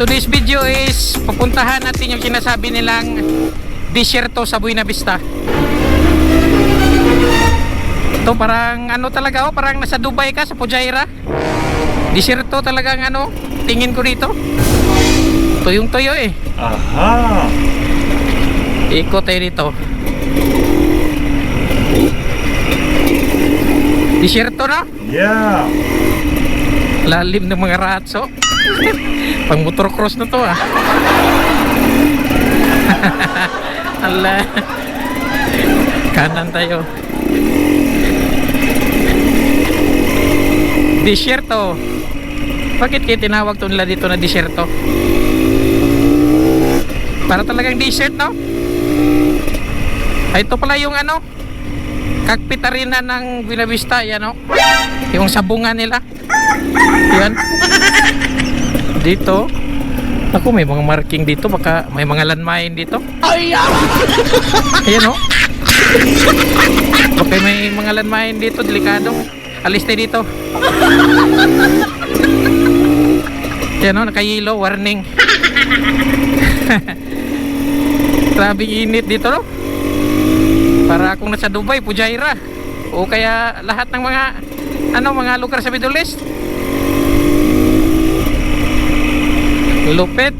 Today's video is pupuntahan natin yung sinasabi nilang disyerto sa Buena Vista. Ito parang ano talaga oh, parang nasa Dubai ka sa Pujaira. Disyerto talagang ano, tingin ko dito. Tuyong tuyo eh. Aha! Ikot tayo dito. Disyerto na. Yeah! Lalim ng mga ratso. Pang motocross na to ah. Ala. Kanan tayo. Disyerto. Bakit kayo tinawag to nila dito na disyerto? Para talagang desert, no? Ay, ito pala yung ano, cockpit arena ng Buena Vista, yan, no? Yung sabungan nila. Yan. Dito. Ako, may mga marking dito. Baka may mga landmine dito. Ayan, no? Baka may mga landmine dito. Delikado. Alis tayo dito. Yan, no? Nakayilo. Warning. Grabe init dito, no? Para akong nasa Dubai, Pujaira. O kaya lahat ng mga ano, mga lugar sa Middle East. Lupit.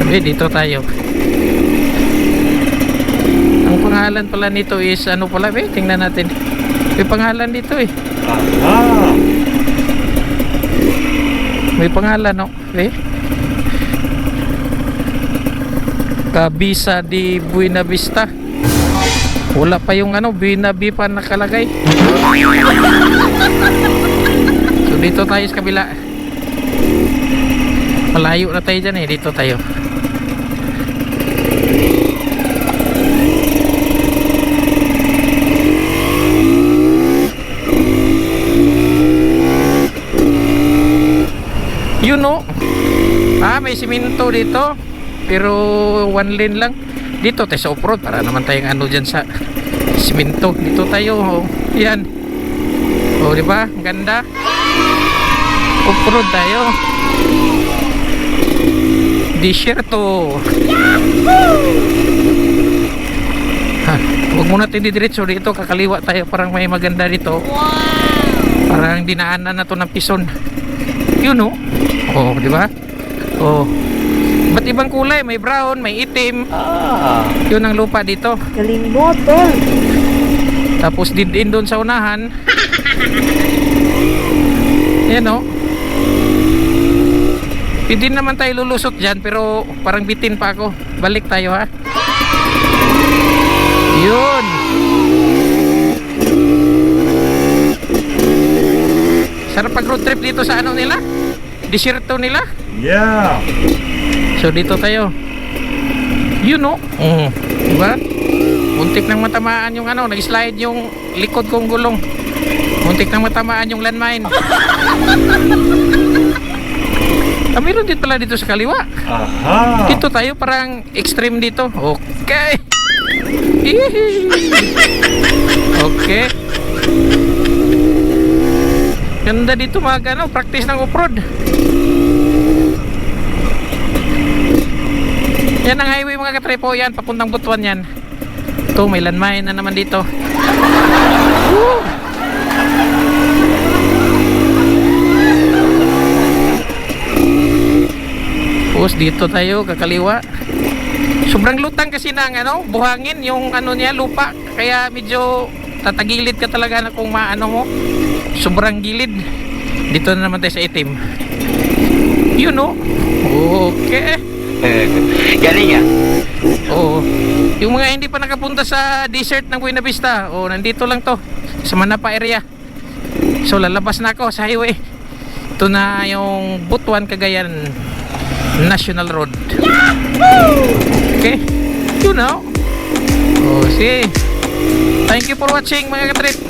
Sabi, dito tayo. Ang pangalan pala nito is ano pala, eh, tingnan natin. May pangalan dito eh. Aha! May pangalan, no? Eh. Kabisa di Buena Vista. Wala pa yung ano, Buena B pa nakalagay. So dito tayo sa kabila. Malayo na tayo dyan eh. Dito tayo. Yun no. Ah, may simento dito. Pero one lane lang. Dito tayo sa off-road para naman tayong ano dyan sa simento. Dito tayo. Oh. Yan. Oh, di ba? Ganda. Off-road tayo. Disyerto. Ha, huwag muna tayo didiretso dito. Kakaliwa tayo. Parang may maganda dito. Parang dinaanan na to ng pison. Yun oh. Oh, di ba? Oh. Ba't ibang kulay? May brown, may itim. Ah! Yun ang lupa dito. Galing mo, tol. Tapos din doon sa unahan. Yan oh. Pwede naman tayo lulusot dyan pero parang bitin pa ako. Balik tayo ha. Yun. Sarap pag road trip dito sa ano nila? Desierto nila. Yeah! So dito tayo. Yun no. Mm. Diba? Muntik nang matamaan yung ano, nag-slide yung likod kong gulong. Muntik nang matamaan yung landmine. Ah, meron din pala dito sa kaliwa. Aha! Dito tayo parang extreme dito. Okay. Okay. Ganda dito mga ano, practice ng off-road. Yan ang highway mga katrepo yan, papuntang Butuan yan. Ito, may landmine na naman dito. Tapos dito tayo, kakaliwa. Sobrang lutang kasi ng ano, buhangin yung ano niya, lupa. Kaya medyo tatagilid ka talaga na kung maano mo. Sobrang gilid. Dito na naman tayo sa itim. Yun no. Okay. Galing ah! Oo. Yung mga hindi pa nakapunta sa desert ng Buena Vista, oh, nandito lang to. Sa Manapa area. So lalabas na ako sa highway. Ito na yung Butuan Cagayan National Road. Okay. You know. Oh, see. Thank you for watching mga katrip.